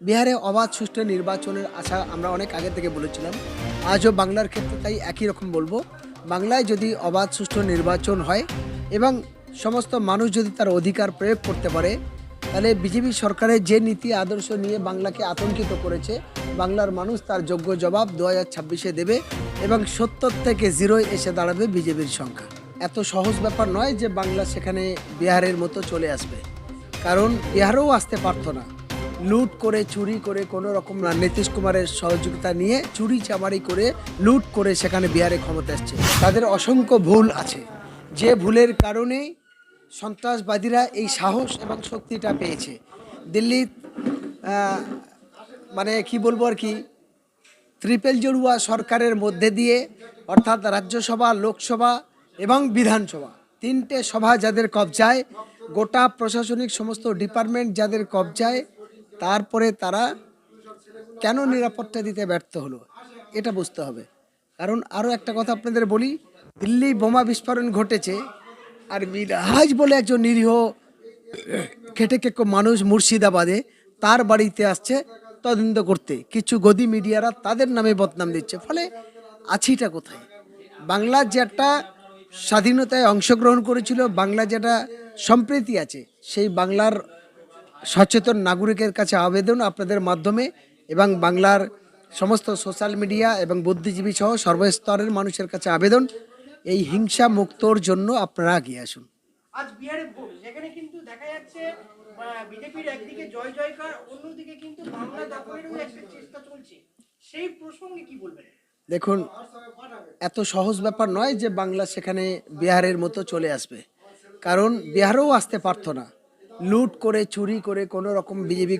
বিহারে অবাধ সুষ্ঠু নির্বাচনের আশা আমরা অনেক আগে থেকে বলেছিলাম। আজও বাংলার ক্ষেত্রে তাই একই রকম বলব। বাংলায় যদি অবাধ সুষ্ঠু নির্বাচন হয় এবং সমস্ত মানুষ যদি তার অধিকার প্রয়োগ করতে পারে, তাহলে বিজেপি সরকারের যে নীতি আদর্শ নিয়ে বাংলাকে আতঙ্কিত করেছে, বাংলার মানুষ তার যোগ্য জবাব দু হাজার ছাব্বিশে দেবে এবং সত্তর থেকে জিরোয় এসে দাঁড়াবে বিজেপির সংখ্যা। এত সহজ ব্যাপার নয় যে বাংলা সেখানে বিহারের মতো চলে আসবে। কারণ বিহারেও আসতে পারতো না। লুট করে, চুরি করে কোনো রকম না, নীতিশ কুমারের সহযোগিতা নিয়ে চুরি চামারি করে লুট করে সেখানে বিহারে ক্ষমতা এসছে। তাদের অসংখ্য ভুল আছে। যে ভুলের কারণে সন্ত্রাসবাদীরা এই সাহস এবং শক্তিটা পেয়েছে। দিল্লি মানে কি বলব আর কি, ত্রিপেল জড়ুয়া সরকারের মধ্যে দিয়ে, অর্থাৎ রাজ্যসভা, লোকসভা এবং বিধানসভা, তিনটে সভা যাদের কবজায়, গোটা প্রশাসনিক সমস্ত ডিপার্টমেন্ট যাদের কবজায় তারপরে তারা কেন নিরাপত্তা দিতে ব্যর্থ হলো, এটা বুঝতে হবে। কারণ আরও একটা কথা আপনাদের বলি, দিল্লি বোমা বিস্ফোরণ ঘটেছে আর মিরাজ বলে একজন নিরীহ খেটে কেকো মানুষ মুর্শিদাবাদে তার বাড়িতে আসছে তদন্ত করতে। কিছু গদি মিডিয়ারা তাদের নামে বদনাম দিচ্ছে। ফলে আছিটা কোথায়? বাংলার যে একটা স্বাধীনতায় অংশগ্রহণ করেছিল, বাংলা যেটা সম্প্রীতি আছে, সেই বাংলার সচেতন নাগরিকের কাছে আবেদন আপনাদের মাধ্যমে এবং বাংলার সমস্ত সোশ্যাল মিডিয়া এবং বুদ্ধিজীবী সহ সর্বস্তরের মানুষের কাছে আবেদন। এই হিংসা মুক্তর জন্য আপনারা এগিয়ে আসুন। আজ বিহারে ভোট যেখানে কিন্তু দেখা যাচ্ছে বিজেপির একদিকে জয় জয়কার অন্যদিকে কিন্তু বাংলা দখলেরও একটা চেষ্টা চলছে। সেই প্রসঙ্গে কি বলবেন? দেখুন এত সহজ ব্যাপার নয় যে বাংলা সেখানে বিহারের মতো চলে আসবে। কারণ বিহারেও আসতে পারতো না। লুট করে, চুরি করে কোনো রকম বিজেপি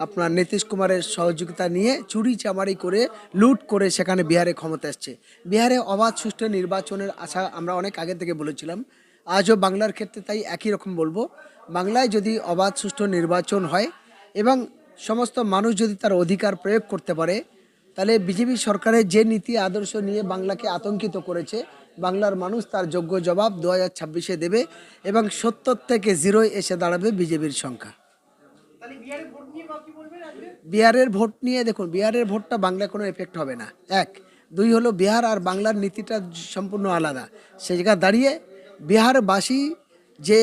আপনার নীতিশ কুমারের সহযোগিতা নিয়ে চুরি চামারি করে, লুট করে সেখানে বিহারে ক্ষমতা এসছে। বিহারে অবাধ সুষ্ঠু নির্বাচনের আশা আমরা অনেক আগে থেকে বলেছিলাম। আজও বাংলার ক্ষেত্রে তাই একই রকম বলব। বাংলায় যদি অবাধ সুষ্ঠু নির্বাচন হয় এবং সমস্ত মানুষ যদি তার অধিকার প্রয়োগ করতে পারে তাহলে বিজেপি সরকারের যে নীতি আদর্শ নিয়ে বাংলাকে আতঙ্কিত করেছে বাংলার মানুষ তার যোগ্য জবাব দু হাজার ছাব্বিশে দেবে এবং সত্তর থেকে জিরোয় এসে দাঁড়াবে বিজেপির সংখ্যা। বিহারের ভোট নিয়ে দেখুন বিহারের ভোটটা বাংলায় কোনো এফেক্ট হবে না। এক দুই হলো বিহার আর বাংলার নীতিটা সম্পূর্ণ আলাদা। সে জায়গায় দাঁড়িয়ে বিহারবাসী যে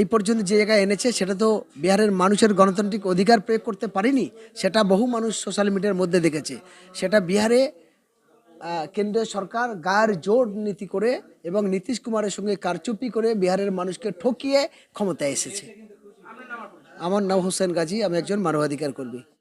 এই পর্যন্ত যে জায়গায় এনেছে, সেটা তো বিহারের মানুষের গণতান্ত্রিক অধিকার প্রয়োগ করতে পারেনি, সেটা বহু মানুষ সোশ্যাল মিডিয়ার মধ্যে দেখেছে। সেটা বিহারে কেন্দ্রীয় সরকার গায়ের জোর নীতি করে এবং নীতিশ কুমারের সঙ্গে কারচুপি করে বিহারের মানুষকে ঠকিয়ে ক্ষমতায় এসেছে। আমার নাম হোসেন গাজী, আমি একজন মানবাধিকার কর্মী।